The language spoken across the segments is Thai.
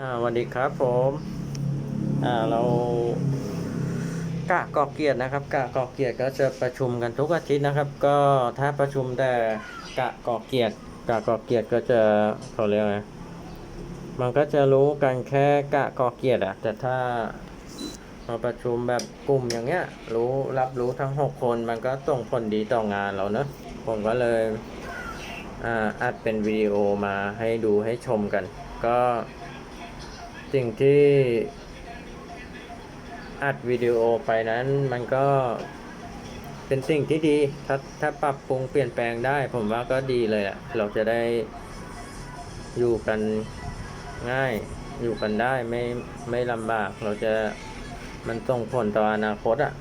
สวัสดีครับผมเรากะกอกเกียรตินะครับกะกอกเกียรติก็จะประชุมกันทุกอาทิตย์นะครับ ก็ถ้าประชุมแต่กะกอกเกียรติกะกอกเกียรติก็จะเขาเรียกไงมันก็จะรู้กันแค่กะกอกเกียรติอะแต่ถ้ามาประชุมแบบกลุ่มอย่างเงี้ย รู้รับรู้ทั้งหกคนมันก็ส่งผลดีต่องานเราเนอะผมก็เลยอ่าอัดเป็นวิดีโอมาให้ดูให้ชมกัน ก็ สิ่งที่อัดวิดีโอไปนั้นมันก็เป็นสิ่งที่ดี ถ้าถ้าปรับปรุงเปลี่ยนแปลงได้ ผมว่าก็ดีเลยอะเราจะได้อยู่กันง่าย อยู่กันได้ไม่ไม่ลำบาก เราจะมันส่งผลต่ออนาคตอะ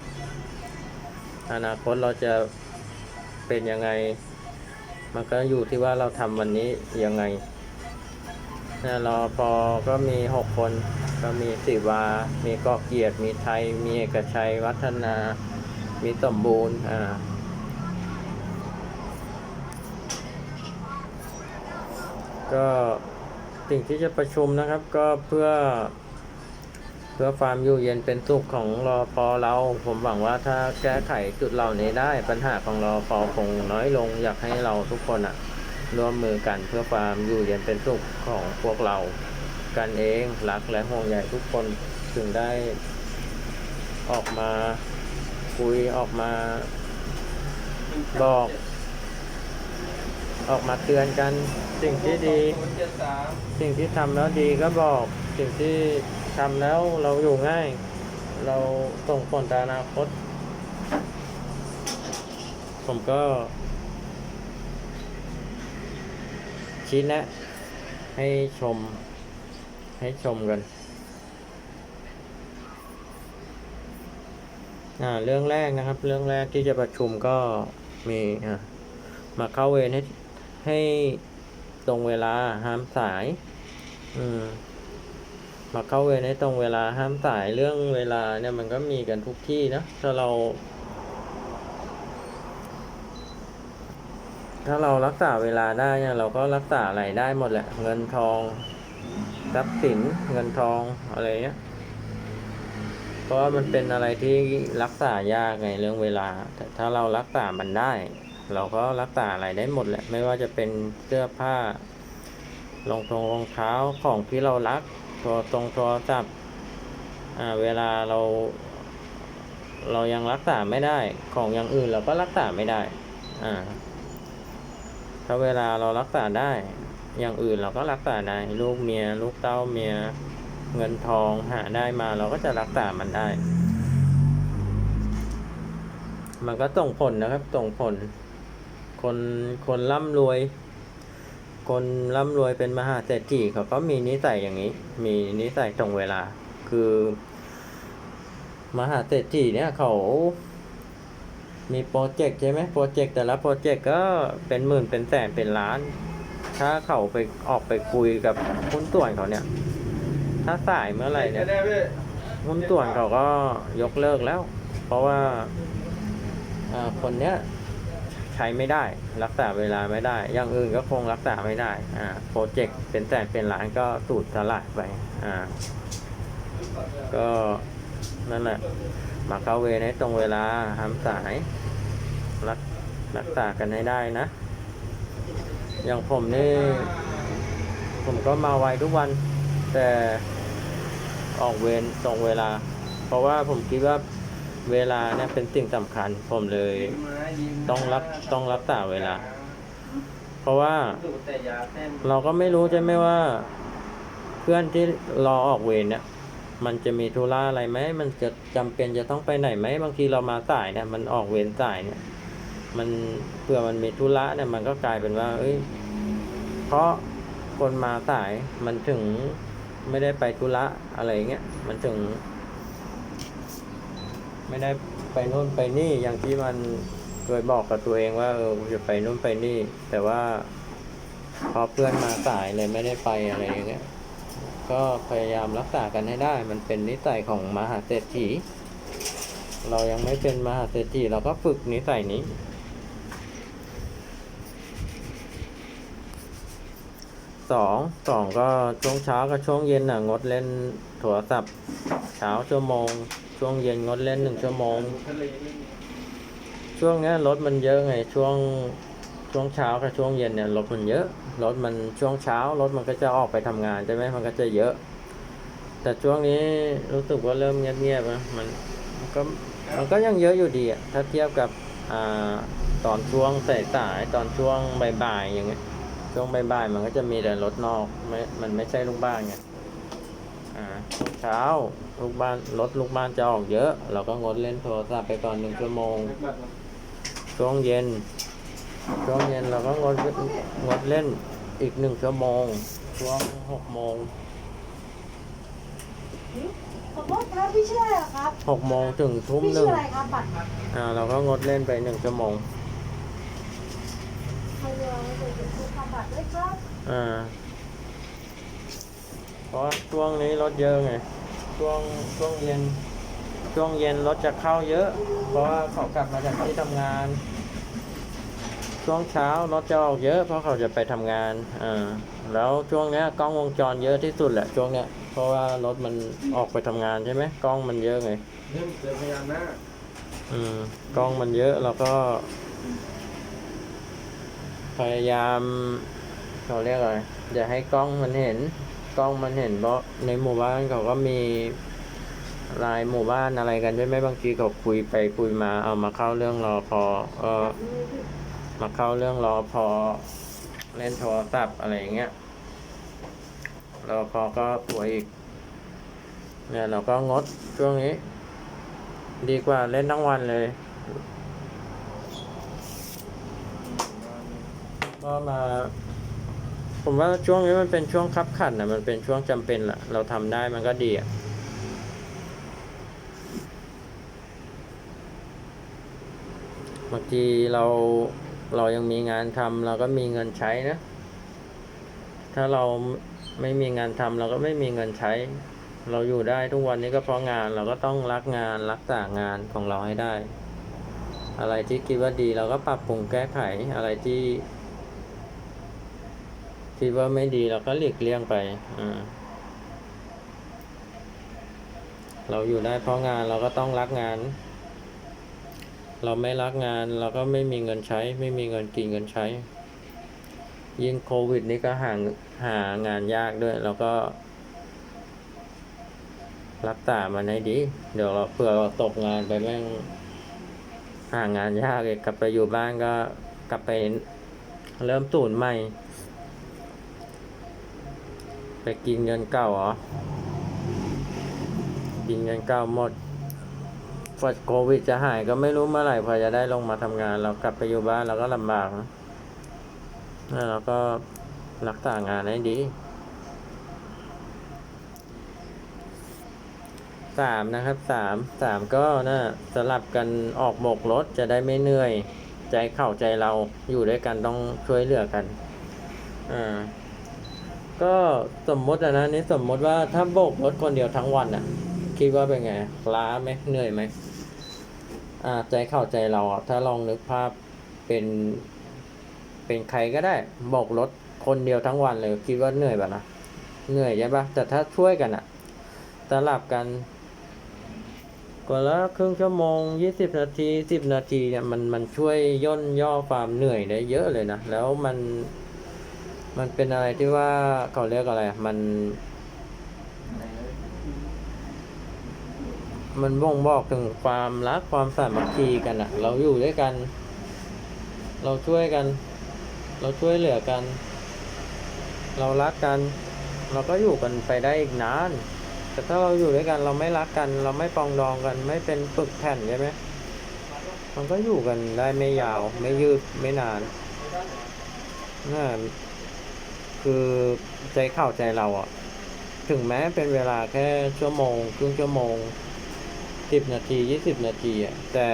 อนาคตเราจะเป็นยังไง มันก็อยู่ที่ว่าเราทำวันนี้ยังไง เนี่ยรอพอก็มีหกคน ก็มีสิวา มีกอเกียรติ มีไทย มีเอกชัย วัฒนา มีสมบูรณ์ อ่าก็สิ่งที่จะประชุมนะครับก็เพื่อ เพื่อความอยู่เย็นเป็นสุขของรอพอเรา ผมหวังว่าถ้าแก้ไขจุดเหล่านี้ได้ปัญหาของรอพอคงน้อยลงอยากให้เราทุกคนอะ ร่วมมือกันเพื่อความอยู่เย็นเป็นสุขของพวกเรา กันเองรักและห่วงใยทุกคนถึงได้ออกมาคุยออกมาบอก ออกมาเตือนกัน สิ่งที่ดี สิ่งที่ทำแล้วดีก็บอก สิ่งที่ทำแล้วเราอยู่ง่าย เราส่งผลต่ออนาคต ผมก็ ชี้แนะ ให้ชม ให้ชมกันอ่าเรื่องแรกนะครับ เรื่องแรกที่จะประชุมก็มีอะมาเข้าเวรให้ให้ตรงเวลาห้ามสาย อืม มาเข้าเวรให้ตรงเวลาห้ามสายเรื่องเวลาเนี่ยมันก็มีกันทุกที่นะถ้าเรา ถ้าเรารักษาเวลาได้เนี่ยเราก็รักษาอะไรได้หมดแหละ เงินทองทรัพย์สินเงินทองอะไรเงี้ยเพราะว่ามันเป็นอะไรที่รักษายากไงเรื่องเวลา แต่ถ้าเรารักษามันได้ เราก็รักษาอะไรได้หมดแหละ ไม่ว่าจะเป็นเสื้อผ้ารองทงรองเท้าของที่เรารักโทรตรงโทรศัพท์อ่าเวลาเรา เรายังรักษาไม่ได้ ของอย่างอื่นเราก็รักษาไม่ได้ อ่า ถ้าเวลาเรารักษาได้ อย่างอื่นเราก็รักษาได้ ลูกเมีย ลูกเต้าเมีย เงินทองหาได้มาเราก็จะรักษามันได้ มันก็ส่งผลนะครับส่งผล คนคนร่ำรวย คนร่ำรวยเป็นมหาเศรษฐีเขาก็มีนิสัยอย่างนี้ มีนิสัยตรงเวลา คือ มหาเศรษฐีเนี่ยเขา มีโปรเจกต์ใช่ไหมโปรเจกต์แต่ละโปรเจกต์ก็เป็นหมื่นเป็นแสนเป็นล้าน ถ้าเขาไปออกไปคุยกับหุ้นส่วนเขาเนี่ย ถ้าสายเมื่อไหร่เนี่ยหุ้นส่วนเขาก็ยกเลิกแล้ว เพราะว่าคนเนี้ยใช้ไม่ได้ รักษาเวลาไม่ได้ อย่างอื่นก็คงรักษาไม่ได้อ่าโปรเจกต์เป็นแสนเป็นล้านก็สูดสลายไปอ่าก็นั่นแหละ มาเข้าเวรให้ตรงเวลาทำสาย รักรักษากันให้ได้นะ อย่างผมนี่ ผมก็มาไวทุกวัน แต่ออกเวรตรงเวลา เพราะว่าผมคิดว่าเวลาเนี่ยเป็นสิ่งสำคัญ ผมเลยต้องรักต้องรักษาเวลา เพราะว่าเราก็ไม่รู้ใช่ไหมว่า เพื่อนที่รอออกเวรเนี่ย มันจะมีธุระอะไรไหมมันจะจำเป็นจะต้องไปไหนไหมบางทีเรามาสายเนี่ยมันออกเวรสายเนี่ย มันเพื่อมันมีธุระเนี่ยมันก็กลายเป็นว่า เอ้ย เพราะคนมาสายมันถึงไม่ได้ไปธุระอะไรเงี้ยมันถึง ไม่ได้ไปนู่นไปนี่อย่างที่มันเคยบอกกับตัวเองว่าเออจะไปนู่นไปนี่ แต่ว่าพอเพื่อนมาสายเลยไม่ได้ไปอะไรอย่างเงี้ย ก็พยายามรักษากันให้ได้ มันเป็นนิสัยของมหาเศรษฐี เรายังไม่เป็นมหาเศรษฐีเราก็ฝึกนิสัยนี้ สองสองก็ช่วงเช้ากับช่วงเย็นน่ะงดเล่นโทรศัพท์เช้าชั่วโมง ช่วงเย็นงดเล่นหนึ่งชั่วโมง ช่วงนี้รถมันเยอะไงช่วง ช่วงเช้ากับช่วงเย็นเนี่ยรถมันเยอะรถมันช่วงเช้ารถมันก็จะออกไปทำงานใช่ไหมมันก็จะเยอะ แต่ช่วงนี้รู้สึกว่าเริ่มเงียบๆนะมันมันก็มันก็ยังเยอะอยู่ดีอะถ้าเทียบกับอ่าตอนช่วงสายๆตอนช่วงบ่ายๆอย่างเงี้ยช่วงบ่ายๆมันก็จะมีแต่รถนอกไม่มันไม่ใช่ลูกบ้านไงอ่าเช้าลูกบ้านรถลูกบ้านจะออกเยอะ เราก็งดเล่นโทรศัพท์ไปก่อนหนึ่งชั่วโมงช่วงเย็น ช่วงเย็นเราก็งดงดเล่นอีกหนึ่งชั่วโมง ช่วงหกโมงขอโทษครับพี่ชื่ออะไรเหรอครับหกโมงถึงทุ่มพี่หนึ่ชื่องอะไรครับบัตรอ่าเราก็งดเล่นไปหนึ่งชั่วโมงใครเรือไม่เคยเป็นผู้ทำบัตรด้วยครับอ่าเพราะช่วงนี้รถเยอะไงช่วงช่วงเย็น ช่วงเย็นรถจะเข้าเยอะ เพราะว่าเขากลับมาจากที่ทำงาน ช่วงเช้ารถจะออกเยอะ เพราะเขาจะไปทำงานอ่าแล้วช่วงเนี้ยกล้องวงจรเยอะที่สุดแหละช่วงเนี้ยเพราะว่ารถมันออกไปทำงานใช่ไหมกล้องมันเยอะไงเรื่องเจอพญานาอืมกล้องมันเยอะเราก็ พยายามเขาเรียกอะไรอย่าให้กล้องมันเห็น กล้องมันเห็น เพราะในหมู่บ้านเขาก็มีรายหมู่บ้านอะไรกันใช่ไหมบางทีเขาคุยไปคุยมาเอามาเข้าเรื่องรอพอเออ มาเข้าเรื่องรอพอเล่นโทรศัพท์อะไรอย่างเงี้ยรอพอก็ป่วยอีก เนี่ยเราก็งดช่วงนี้ ดีกว่าเล่นทั้งวันเลยก็มา ผมว่าช่วงนี้มันเป็นช่วงคับขันนะมันเป็นช่วงจำเป็นแหละเราทำได้มันก็ดีอะบางทีเรา เรายังมีงานทำเราก็มีเงินใช้นะ ถ้าเราไม่มีงานทำเราก็ไม่มีเงินใช้ เราอยู่ได้ทุกวันนี้ก็เพราะงานเราก็ต้องรักงานรักษางานของเราให้ได้ อะไรที่คิดว่าดีเราก็ปรับปรุงแก้ไขอะไรที่คิดว่าไม่ดีเราก็หลีกเลี่ยงไปอเราอยู่ได้เพราะงานเราก็ต้องรักงาน เราไม่รักงาน เราก็ไม่มีเงินใช้ ไม่มีเงินกินเงินใช้ ยิ่งโควิดนี้ก็หาหางานยากด้วยเราก็ รักษามันให้ดี เดี๋ยวเราเผื่อเราตกงานไปแม่งหางานยากอีกกลับไปอยู่บ้านก็กลับไปเริ่มตูนใหม่ ไปกินเงินเก่าเหรอกินเงินเก่าหมด พอโควิดจะหายก็ไม่รู้เมื่อไหร่พอจะได้ลงมาทำงาน เรากลับไปอยู่บ้านเราก็ลำบากนะแล้วเราก็รักษางานให้ดีสามนะครับสามสามก็นะสลับกันออกโบกรถจะได้ไม่เหนื่อย ใจเข้าใจเราอยู่ด้วยกันต้องช่วยเหลือกันอ่าก็สมมตินะนี่สมมติว่าถ้าโบกรถคนเดียวทั้งวันอะ คิดว่าเป็นไงล้าไหมเหนื่อยไหมอ่าใจเข้าใจเราอะถ้าลองนึกภาพเป็นเป็นใครก็ได้โบกรถคนเดียวทั้งวันเลยคิดว่าเหนื่อยป่ะนะเหนื่อยใช่ปะแต่ถ้าช่วยกันอะสลับกันกว่าละครึ่งชั่วโมงยี่สิบนาทีสิบนาทีเนี่ยมันมันช่วยย่นย่อความเหนื่อยได้เยอะเลยนะแล้วมันมันเป็นอะไรที่ว่าเขาเรียกอะไรมัน มันบ่งบอกถึงความรักความสามัคคีกันอะเราอยู่ด้วยกัน เราช่วยกัน เราช่วยเหลือกัน เรารักกัน เราก็อยู่กันไปได้อีกนาน แต่ถ้าเราอยู่ด้วยกัน เราไม่รักกัน เราไม่ปองดองกัน ไม่เป็นปึกแผ่นใช่ไหมมันก็อยู่กันได้ไม่ยาว ไม่ยืดไม่นานน่าคือใจเข้าใจเราอะถึงแม้เป็นเวลาแค่ชั่วโมงครึ่งชั่วโมง สิบนาทียี่สิบนาทีอะแต่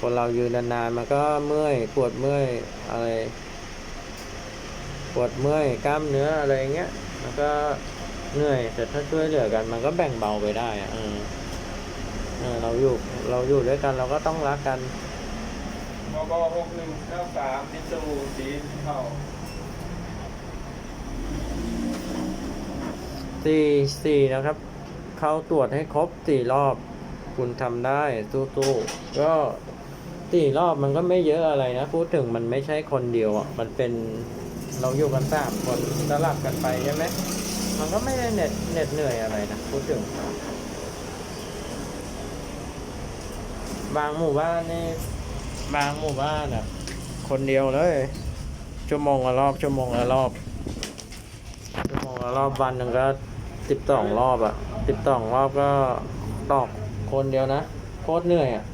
คนเรายืนนานๆมันก็เมื่อยปวดเมื่อยอะไรปวดเมื่อยกล้ามเนื้ออะไรเงี้ยมันก็เหนื่อย แต่ถ้าช่วยเหลือกัน มันก็แบ่งเบาไปได้อะเออเออเราอยู่เราอยู่ด้วยกันเราก็ต้องรักกันบกหกหนึ่งเก้าสามพิจูสีเข่าสี่สี่นะครับ เข้าตรวจให้ครบสี่รอบ คุณทำได้สู้ๆก็สี่รอบมันก็ไม่เยอะอะไรนะ พูดถึงมันไม่ใช่คนเดียวอะมันเป็นเราอยู่กันสามคนสลับกันไปใช่ไหมมันก็ไม่ได้เหน็ดเหน็ดเหนื่อยอะไรนะพูดถึง บางหมู่บ้านนี่บางหมู่บ้านอะ คนเดียวเลย ชั่วโมงละรอบ ชั่วโมงละรอบชั่วโมงละรอบวันหนึ่งก็สิบสองรอบอะ สิบสองรอบก็ตอกคนเดียวนะโคตรเหนื่อยอะ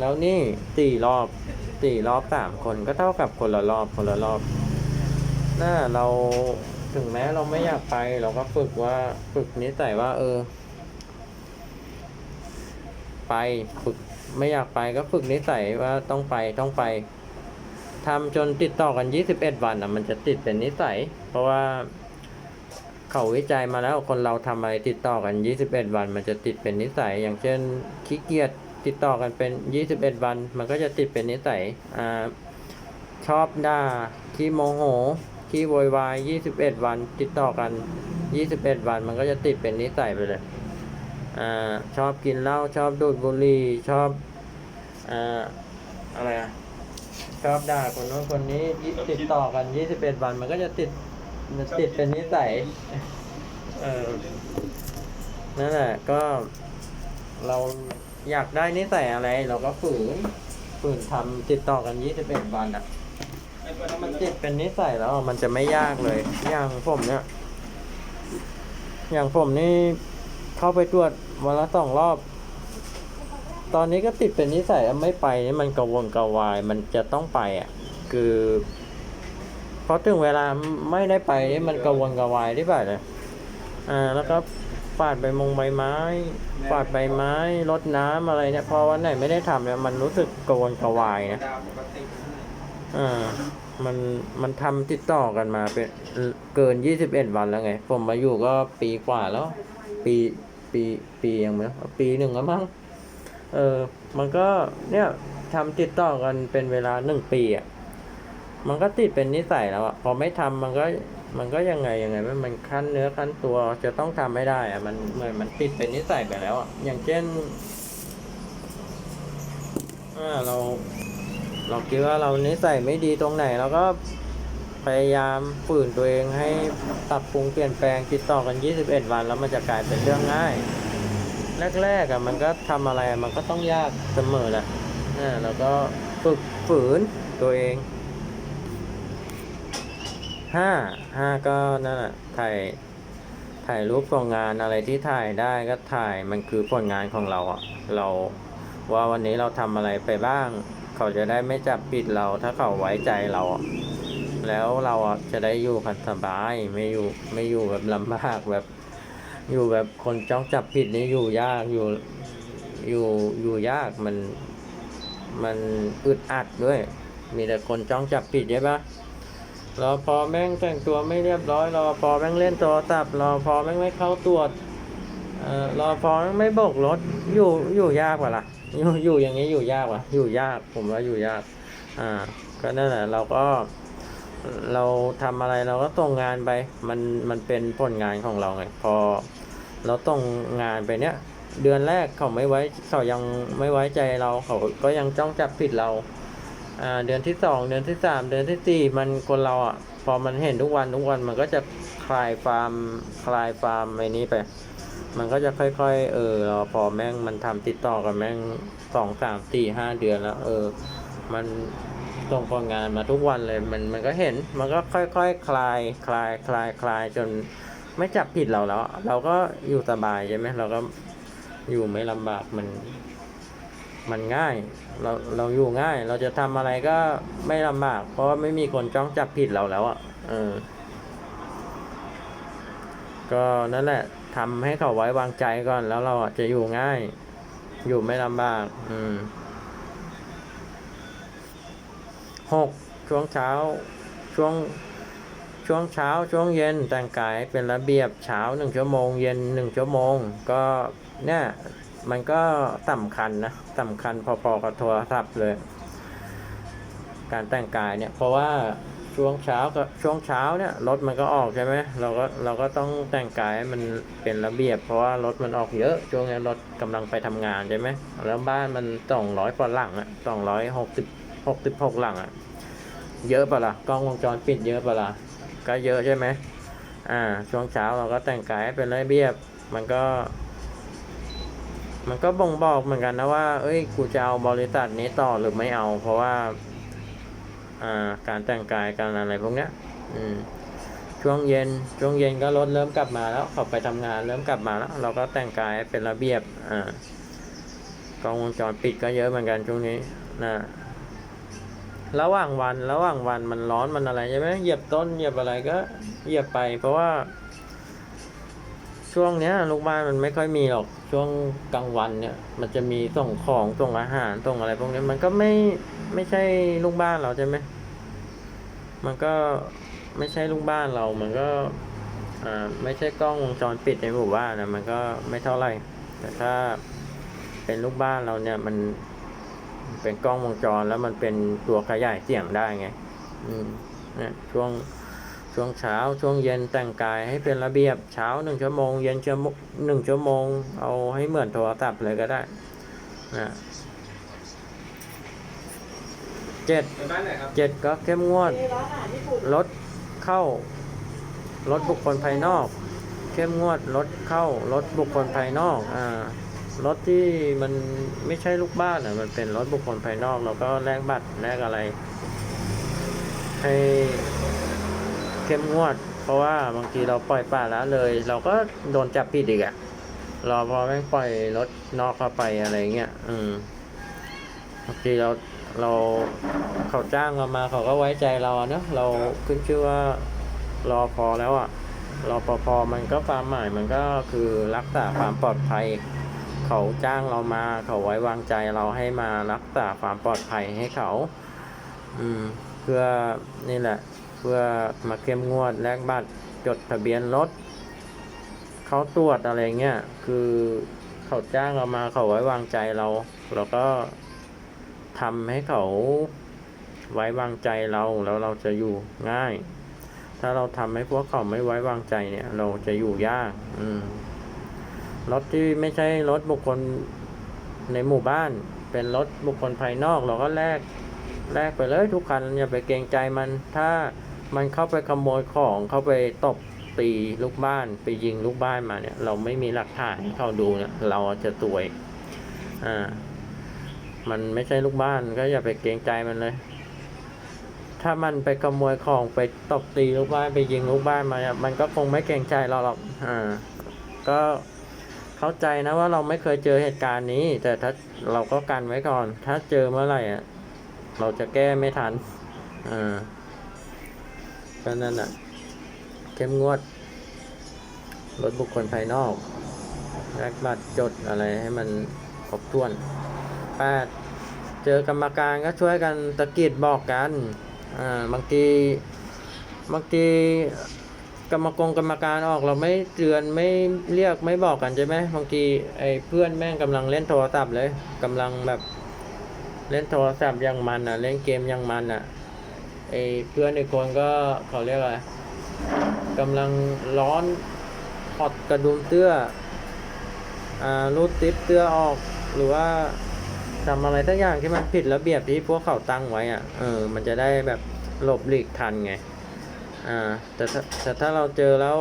แล้วนี่สี่รอบสี่รอบสามคนก็เท่ากับคนละรอบคนละรอบน่าเราถึงแม้เราไม่อยากไป เราก็ฝึกว่าฝึกนิสัยว่า เออ ไปฝึกไม่อยากไปก็ฝึกนิสัยว่าต้องไปต้องไปทำจนติดต่อกัน21วันอะ มันจะติดเป็นนิสัย เพราะว่า เขาวิจัยมาแล้วคนเราทำอะไรติดต่อกัน 21 วัน มันจะติดเป็นนิสัย อย่างเช่นขี้เกียจติดต่อกันเป็น 21 วัน มันก็จะติดเป็นนิสัยอ่าชอบด่าขี้โมโหขี้โวยวาย 21 วัน ติดต่อกัน 21 วัน มันก็จะติดเป็นนิสัยไปเลยอ่าชอบกินเหล้าชอบดูดบุหรี่ชอบอ่าอะไรอะชอบด่าคนโน้นคนนี้ติดต่อกัน 21 วัน มันก็จะติด มันติดเป็นนิสัยเออนั่นแหละก็ เราอยากได้นิสัยอะไร เราก็ฝืนฝืนทำติดต่อกันยี่สิบเอ็ดวันอะมันติดเป็นนิสัยแล้วมันจะไม่ยากเลย อย่างผมเนี่ย อย่างผมนี่เข้าไปตรวจวันละสองรอบ ตอนนี้ก็ติดเป็นนิสัยไม่ไปนี่มันกระวนกระวาย มันจะต้องไปอะ คือ พอถึงเวลาไม่ได้ไปนี่มันกระวนกระวายที่แบบเลยอ่าแล้วก็ปาดใบมงใบไม้ปาดใบไม้รดน้ำอะไรเนี่ยพอวันไหนไม่ได้ทำเนี่ยมันรู้สึกกระวนกระวายนะอ่ามันมันทำติดต่อกันมาเป็นเกินยี่สิบเอ็ดวันแล้วไง ผมมาอยู่ก็ปีกว่าแล้ว ปีปีปียังไม่ปีหนึ่งแล้วมั้งเออ มันก็เนี่ยทำติดต่อกันเป็นเวลาหนึ่งปีอะ มันก็ติดเป็นนิสัยแล้วอะพอไม่ทำมันก็มันก็ยังไงยังไงมันมันขั้นเนื้อขั้นตัวจะต้องทำไม่ได้อะมันเหมือนมันติดเป็นนิสัยไปแล้วอะอย่างเช่นอ่าเรา เราคิดว่าเรานิสัยไม่ดีตรงไหนเราก็พยายามฝืนตัวเองให้ปรับปรุงเปลี่ยนแปลงติดต่อกัน 21 วัน แล้วมันจะกลายเป็นเรื่องง่าย แรกๆอะมันก็ทำอะไรมันก็ต้องยากเสมอแหละอ่าแล้วก็ฝึกฝืนตัวเอง ห้าห้าก็นั่นแหละถ่ายถ่ายรูปส่งงานอะไรที่ถ่ายได้ก็ถ่ายมันคือผลงานของเราอะเราว่าวันนี้เราทำอะไรไปบ้าง เขาจะได้ไม่จับผิดเราถ้าเขาไว้ใจเราอะแล้วเราอะจะได้อยู่กันสบายไม่อยู่ไม่อยู่แบบลำบากแบบ อยู่แบบคนจ้องจับผิดนี่อยู่ยากอยู่อยู่อยู่ยากมันมันอึดอัดด้วย มีแต่คนจ้องจับผิดใช่ปะ รอพอแม่งแต่งตัวไม่เรียบร้อยรอพอแม่งเล่นโทรศัพท์รอพอแม่งไม่เข้าตรวจเอ่อรอพอแม่งไม่โบกรถอยู่อยู่ยากกว่าล่ะอยู่อยู่อย่างนี้อยู่ยากว่ะอยู่ยากผมว่าอยู่ยาก อ่า ก็นั่นแหละเราก็ เราทำอะไรเราก็ตรงงานไป มันมันเป็นผลงานของเราไงพอ เราตรงงานไปเนี้ยเดือนแรกเขาไม่ไว้เขายังไม่ไว้ใจเราเขาก็ยังจ้องจับผิดเรา อ่าเดือนที่สองเดือนที่สามเดือนที่สี่มันคนเราอะพอมันเห็นทุกวันทุกวันมันก็จะคลายความคลายความไอ้นี้ไป มันก็จะค่อยๆ เออเราพอแม่งมันทำติดต่อกันแม่งสองสามสี่ห้าเดือนแล้ว เออ มันส่งผลงานมาทุกวันเลยมันมันก็เห็นมันก็ค่อยๆคคลายคลายคลายคลายจนไม่จับผิดเราแล้ว เราก็อยู่สบายใช่ไหมเราก็อยู่ไม่ลำบากมัน มันง่าย เราเราอยู่ง่าย เราจะทำอะไรก็ไม่ลำบาก เพราะไม่มีคนจ้องจับผิดเราแล้วอะเออ ก็นั่นแหละทำให้เขาไว้วางใจก่อนแล้วเราอะจะอยู่ง่าย อยู่ไม่ลำบาก อืมหกช่วงเช้า ช่วงช่วงเช้าช่วงเย็นแต่งกายเป็นระเบียบเช้าหนึ่งชั่วโมง เย็นหนึ่งชั่วโมง ก็เนี่ย มันก็สำคัญนะสำคัญพอๆกับโทรศัพท์เลย การแต่งกายเนี่ย เพราะว่าช่วงเช้าก็ช่วงเช้าเนี่ยรถมันก็ออกใช่ไหมเราก็เราก็ต้องแต่งกายมันเป็นระเบียบ เพราะว่ารถมันออกเยอะช่วงนี้รถกำลังไปทำงานใช่ไหมแล้วบ้านมันสองร้อยกว่าหลังอะสองร้อยหกสิบหกสิบหกหลังอะเยอะปะล่ะกล้องวงจรปิดเยอะปะล่ะก็เยอะใช่ไหมอ่า ช่วงเช้าเราก็แต่งกายเป็นระเบียบ มันก็ มันก็บ่งบอกเหมือนกันนะว่า เอ้ย กูจะเอาบริษัทนี้ต่อหรือไม่เอา เพราะว่า อ่า การแต่งกายการอะไรพวกเนี้ย อืม ช่วงเย็น ช่วงเย็นก็รถเริ่มกลับมาแล้วเขาไปทำงานเริ่มกลับมาแล้ว เราก็แต่งกายเป็นระเบียบ อ่ากล้องวงจรปิดก็เยอะเหมือนกันช่วงนี้ นะ ระหว่างวัน ระหว่างวันมันร้อนมันอะไรใช่ไหมเหยียบต้นเหยียบอะไรก็เหยียบไป เพราะว่า ช่วงเนี้ยลูกบ้านมันไม่ค่อยมีหรอกช่วงกลางวันเนี่ย มันจะมีส่งของส่งอาหารส่งอะไรพวกนี้มันก็ไม่ไม่ใช่ลูกบ้านเราใช่ไหมมันก็ไม่ใช่ลูกบ้านเรา มันก็อ่าไม่ใช่กล้องวงจรปิดในหมู่บ้านนะมันก็ไม่เท่าไหร่แต่ถ้าเป็นลูกบ้านเราเนี่ย มันเป็นกล้องวงจรแล้วมันเป็นตัวขยายเสียงได้ไง อืมเนี่ยช่วง ช่วงเช้าช่วงเย็นแต่งกายให้เป็นระเบียบเช้าหนึ่งชั่วโมง เย็นชั่วโมงหนึ่งชั่วโมง เอาให้เหมือนโทรศัพท์เลยก็ได้นะเจ็ดไปบ้านไหนครับเจ็ดก็เข้มงวดมีร้านอาหารญี่ปุ่นรถเข้ารถบุคคลภายนอก เข้มงวดรถเข้ารถบุคคลภายนอกอ่ารถที่มันไม่ใช่ลูกบ้านอะมันเป็นรถบุคคลภายนอก เราก็แลกบัตรแลกอะไร ให้ เข้มงวด เพราะว่าบางทีเราปล่อยป่าละเลย เราก็โดนจับผิดอีกอะรอพอแม่งปล่อยรถนอกเข้าไปอะไรเงี้ยอืมบางทีเราเราเขาจ้างเรามาเขาก็ไว้ใจเราเนอะเราขึ้นชื่อว่ารอพอแล้วอะรอปภมันก็ความหมายมันก็คือรักษาความปลอดภัย เขาจ้างเรามาเขาไว้วางใจเราให้มารักษาความปลอดภัยให้เขา อืม เพื่อนี่แหละ พื่อมาเข้มงวดแลกบัตรจดทะเบียนรถเขาตรวจอะไรเงี้ยคือเขาจ้างเรามาเขาไว้วางใจเรา เราก็ทำให้เขาไว้วางใจเราแล้วเราจะอยู่ง่าย ถ้าเราทำให้พวกเขาไม่ไว้วางใจเนี่ย เราจะอยู่ยากรถที่ไม่ใช่รถบุคคลในหมู่บ้าน เป็นรถบุคคลภายนอก เราก็แลกแลกไปเลยทุกคันอย่าไปเกรงใจมันถ้า มันเข้าไปขโมยของเข้าไปตบตีลูกบ้านไปยิงลูกบ้านมาเนี่ย เราไม่มีหลักฐานให้เขาดูเนี่ยเราจะตวย อ่า มันไม่ใช่ลูกบ้านก็อย่าไปเกรงใจมันเลย ถ้ามันไปขโมยของไปตบตีลูกบ้านไปยิงลูกบ้านมาเนี่ยมันก็คงไม่เกรงใจเราหรอก อ่า ก็เข้าใจนะว่าเราไม่เคยเจอเหตุการณ์นี้ แต่ถ้าเราก็กันไว้ก่อน ถ้าเจอเมื่อไหร่อะเราจะแก้ไม่ทัน อ่า ก็นั่นอะ เข้มงวดรถบุคคลภายนอกแลกบัตรจดอะไรให้มันครบถ้วนแปดเจอกรรมการก็ช่วยกันตะกิดบอกกัน อ่าบางทีบางทีกรรมกรกรรมการออกเราไม่เตือนไม่เรียกไม่บอกกันใช่ไหมบางทีไอ้เพื่อนแม่งกำลังเล่นโทรศัพท์เลยกำลังแบบเล่นโทรศัพท์อย่างมันอะ เล่นเกมอย่างมันอะ ไอ้เพื่อนอีกคนก็เขาเรียกอะไรกำลังร้อนถอดกระดุมเตื้ออ่ารูดติปเตื้อออกหรือว่าทำอะไรสักอย่างที่มันผิดระเบียบที่พวกเขาตั้งไว้อะเออ มันจะได้แบบหลบหลีกทันไงอ่าแต่ถ้าแต่ถ้าเราเจอแล้ว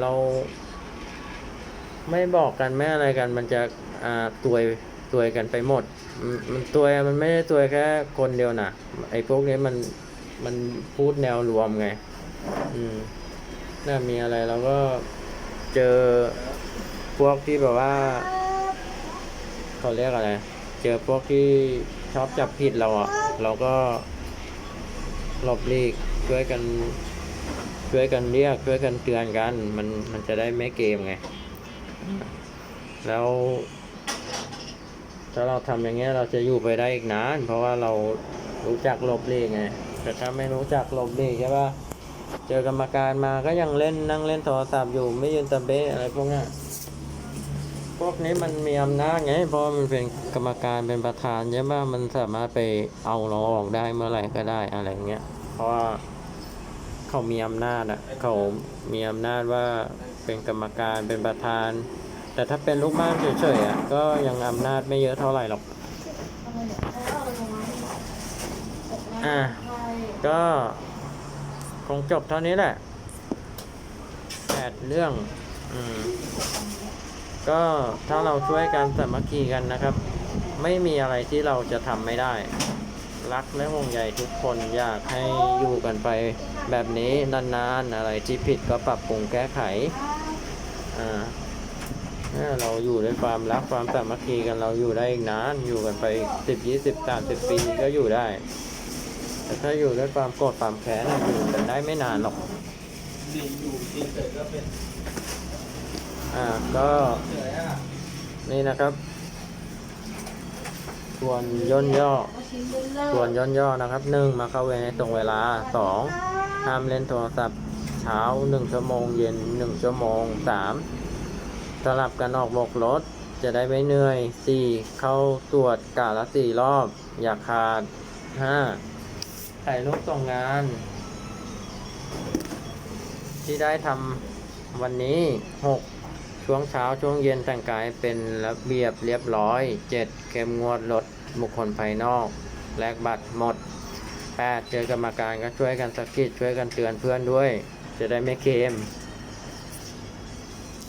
เราไม่บอกกันไม่อะไรกัน มันจะอ่าตวยตวยกันไปหมด มันมันตวยมันไม่ได้ตวยแค่คนเดียวนะไอ้พวกนี้มัน มันพูดแนวรวมไง อืมน่ามีอะไรเราก็เจอพวกที่แบบว่าเขาเรียกอะไร เจอพวกที่ชอบจับผิดเราอะ เราก็หลบลีกช่วยกันช่วยกันเรียกช่วยกันเตือนกัน มันมันจะได้ไม่เกมไง แล้วถ้าเราทำอย่างเงี้ยเราจะอยู่ไปได้อีกนาน เพราะว่าเรารู้จักหลบลีกไง แต่ถ้าไม่รู้จักหลบหลีกใช่ปะเจอกรรมการมาก็ยังเล่นนั่งเล่นโทรศัพท์อยู่ไม่ยืนตะเบะอะไรพวกนี้พวกนี้มันมีอำนาจไงเพราะมันเป็นกรรมการเป็นประธานใช่ปะมันสามารถไปเอาเราออกได้เมื่อไหร่ก็ได้อะไรเงี้ยเพราะว่าเขามีอำนาจอะเขามีอำนาจว่าเป็นกรรมการเป็นประธาน แต่ถ้าเป็นลูกบ้านเฉยๆอะก็ยังอำนาจไม่เยอะเท่าไหร่หรอกทำไมเนี่า ก็คงจบเท่านี้แหละแปดเรื่อง อืม ก็ถ้าเราช่วยกันสามัคคีกันนะครับ ไม่มีอะไรที่เราจะทำไม่ได้ รักและห่วงใยทุกคนอยากให้อยู่กันไปแบบนี้นานๆ อะไรที่ผิดก็ปรับปรุงแก้ไข อ่าถ้าเราอยู่ด้วยความรักความสามัคคีกันเราอยู่ได้อีกนานอยู่กันไปสิบยี่สิบสามสิบปีก็อยู่ได้ แต่ถ้าอยู่ด้วยความโกรธความแค้นอยู่กันได้ไม่นานหรอกดีอยู่ดีเฉยก็เป็นอ่าก็นี่นะครับทวนย่นย่อเอาชิ้นเบลเลอร์ทวนย่นย่อนะครับหนึ่งมาเข้าเวรในตรงเวลาสองห้ามเล่นโทรศัพท์เช้าหนึ่งชั่วโมงเย็นหนึ่งชั่วโมงสามสลับกันออกบกรถจะได้ไม่เหนื่อยสี่เข้าตรวจกะละสี่รอบ อย่าขาดห้า ถ่ายรูปส่งงาน ที่ได้ทำวันนี้หกช่วงเช้าช่วงเย็นแต่งกายเป็นระเบียบเรียบร้อยเจ็ดเข้มงวดลดบุคคลภายนอก แลกบัตรหมดแปดเจอกรรมการก็ช่วยกันสะกิดช่วยกันเตือนเพื่อนด้วย จะได้ไม่เค็ม